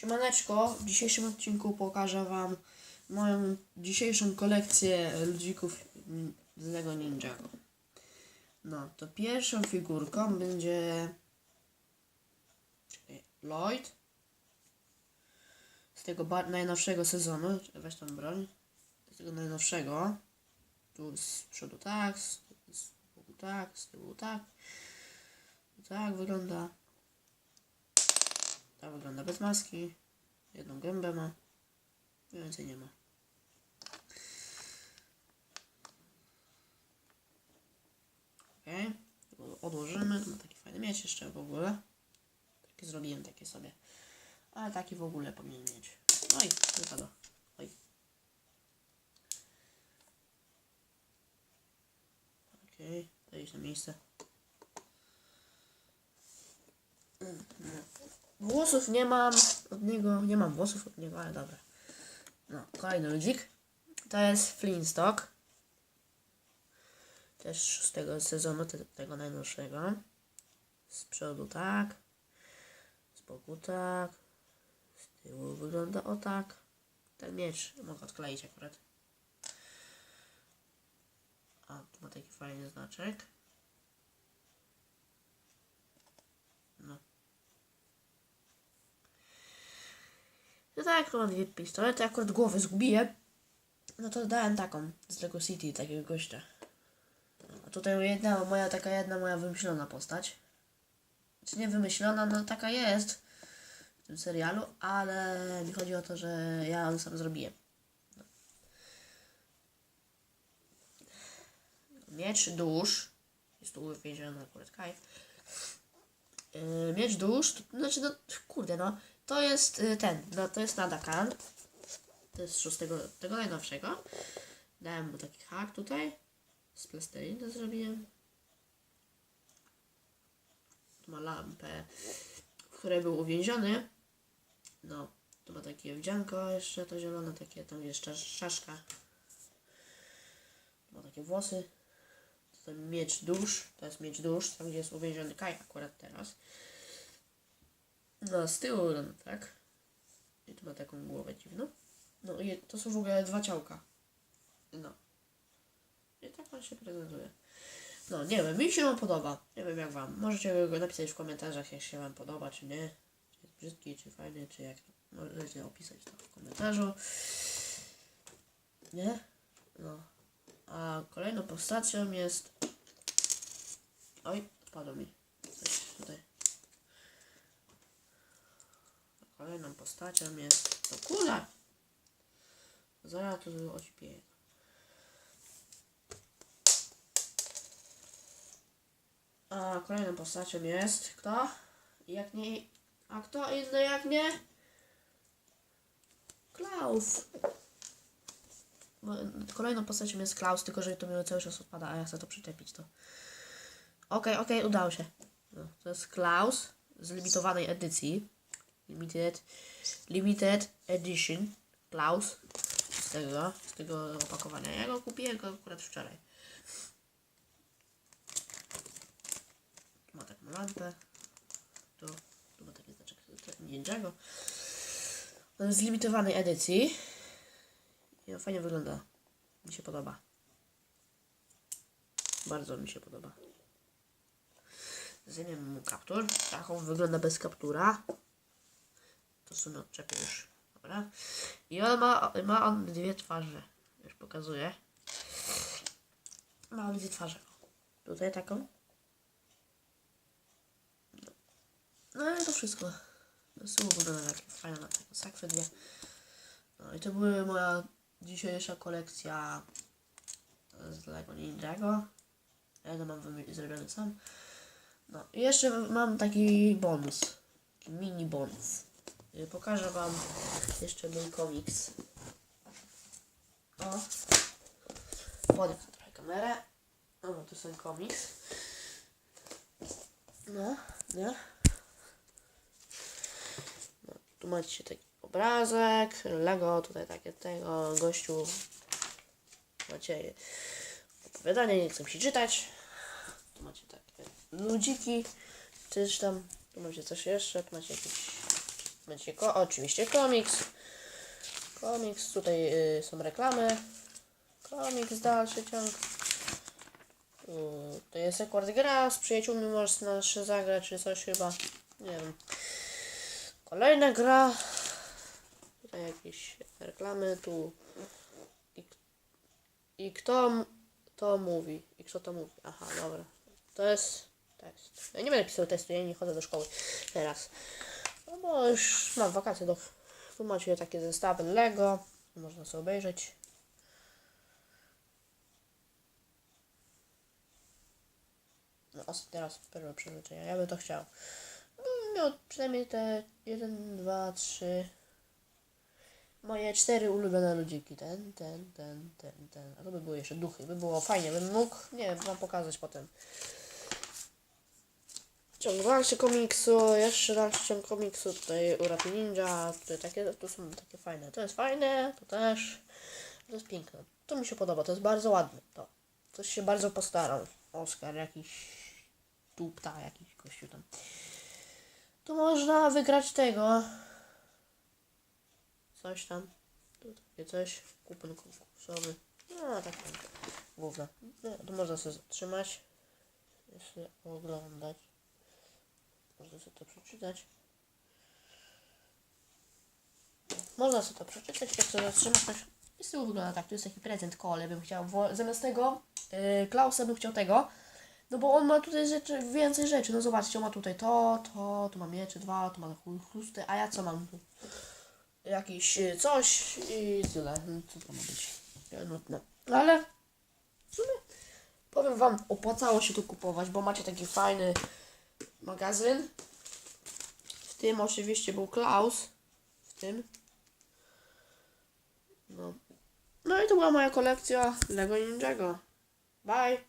Siemaneczko, w dzisiejszym odcinku pokażę Wam moją dzisiejszą kolekcję ludzików z Lego Ninjago. No, to pierwszą figurką będzie Lloyd z tego najnowszego sezonu. Weź tą broń. Z tego najnowszego. Tu z przodu tak, z, z boku tak, z tyłu tak. Tak wygląda. Wygląda bez maski. Jedną gębę ma. Więcej nie ma. Okej. Odłożymy. Ma taki fajny mieć jeszcze w ogóle. Takie zrobiłem takie sobie. Ale taki w ogóle powinien mieć. Oj, wypada. Oj. Okej, to iść na miejsce. Włosów nie mam od niego, nie mam włosów od niego, ale dobra. No, kolejny ludzik. To jest Flintstock. Też z szóstego sezonu, te, tego najnowszego. Z przodu tak. Z boku tak. Z tyłu wygląda o tak. Ten miecz mogę odkleić akurat. A, tu ma taki fajny znaczek. No. No tak, mam dwie pistolety, akurat głowę zgubiłem. No to dałem taką z Lego City, takiego gościa. A tutaj jedna, moja taka jedna moja wymyślona postać. Czy nie wymyślona, no taka jest w tym serialu, ale mi chodzi o to, że ja ją sam zrobiłem. Miecz dusz. Jest tu uwięziony akurat Kaj. Yy, miecz dusz, to, znaczy no, kurde no, to jest y, ten, no to jest Nadakan. To jest szóstego, tego najnowszego. Dałem mu taki hak tutaj. Z plasteliny zrobiłem. Tu ma lampę, w której był uwięziony. No, tu ma takie wdzianko jeszcze, to zielone, takie, tam jest czasz- czaszka. Tu ma takie włosy. Ten miecz dusz, to jest miecz dusz, tam gdzie jest uwięziony Kaj akurat teraz. No, z tyłu tak. I tu ma taką głowę dziwną. No i to są w ogóle dwa ciałka. No. I tak on się prezentuje. No, nie wiem, mi się on podoba. Nie wiem jak wam. Możecie go napisać w komentarzach, jak się wam podoba, czy nie. Czy jest brzydki, czy fajny, czy jak. Możecie opisać to w komentarzu. Nie? No. A kolejną postacią jest... Oj, spadło mi. Coś tutaj. Kolejną postacią jest... To kula! Zaraz tu ośpieję. A kolejną postacią jest kto? Jak nie... A kto inny jak nie? Klaus. Bo Kolejną postacią jest Klaus, tylko że to mi cały czas odpada, a ja chcę to przyczepić to. Okej, okej, udało się. No, to jest Klaus z limitowanej edycji. Limited, limited edition. Klaus. Z tego, z tego opakowania. Ja go kupiłem go akurat wczoraj. Tu ma taką lampę. Tu, tu ma taki znaczek Ninjago. On jest z limitowanej edycji. I on fajnie wygląda. Mi się podoba. Bardzo mi się podoba. Zdejmiemy mu kaptur. Tak on wygląda bez kaptura. To w sumie odczepię już. Dobra. I on ma, ma on dwie twarze. Już pokazuję. Ma on dwie twarze. Tutaj taką. No i to wszystko. No tyłu wygląda takie fajne na taką sakwę dwie. No i to była moja dzisiejsza kolekcja z Lego Ninjago. Ja to mam zrobiony sam. No i jeszcze mam taki bonus. Taki mini bonus. Y, Pokażę wam jeszcze mój komiks. O. Podepnę trochę kamerę. O, tu są komiks. No, nie? No, tu macie taki obrazek, Lego, tutaj takie tego, gościu. Macie opowiadanie, nie chcę się czytać. Tu macie takie ludziki, też tam, tu macie coś jeszcze, tu macie jakieś Będzie ko oczywiście komiks. Komiks, tutaj y, są reklamy. Komiks, dalszy ciąg. Tu, to jest akurat gra, z przyjaciółmi można się zagrać, czy coś chyba. Nie wiem. Kolejna gra. Tutaj jakieś reklamy, tu. I, i kto to mówi? I kto to mówi? Aha, dobra. To jest test. Ja nie będę pisał testu, ja nie chodzę do szkoły teraz. Bo już mam wakacje do... Tu macie takie zestawy Lego. Można sobie obejrzeć. No ostatni raz perłę przeznaczenia. Ja bym to chciał. Bym miał przynajmniej te 1, 2, 3... Moje cztery ulubione ludziki. Ten, ten, ten, ten, ten. A to by były jeszcze duchy. By było fajnie. Bym mógł, nie wiem, wam pokazać potem. Ciąg dalszy komiksu, jeszcze dalszy ciąg komiksu, tutaj Urapi Ninja, tutaj takie, tu są takie fajne, to jest fajne, to też, to jest piękne, to mi się podoba, to jest bardzo ładne, to, coś się bardzo postarał, Oskar jakiś, tupta jakiś gościu tam. Tu można wygrać tego, coś tam, tu takie coś, kupon konkursowy, no tak tam, główne, no, tu można sobie zatrzymać, jeszcze oglądać. Można sobie to przeczytać. Można sobie to przeczytać, jak sobie zatrzymać. To i z tyłu wygląda tak, to jest taki prezent kole, bym chciał. Zamiast tego yy, Klausa bym chciał tego. No bo on ma tutaj rzeczy, więcej rzeczy. No zobaczcie, on ma tutaj to, to, tu ma miecze dwa, tu ma chuj- chusty, a ja co mam tu? Jakiś y, coś i tyle. No, Co to ma być? No, no. Ale w sumie powiem wam, opłacało się tu kupować, bo macie taki fajny magazyn. W tym oczywiście był Klaus. W tym. No. No i to była moja kolekcja Lego Ninjago. Bye!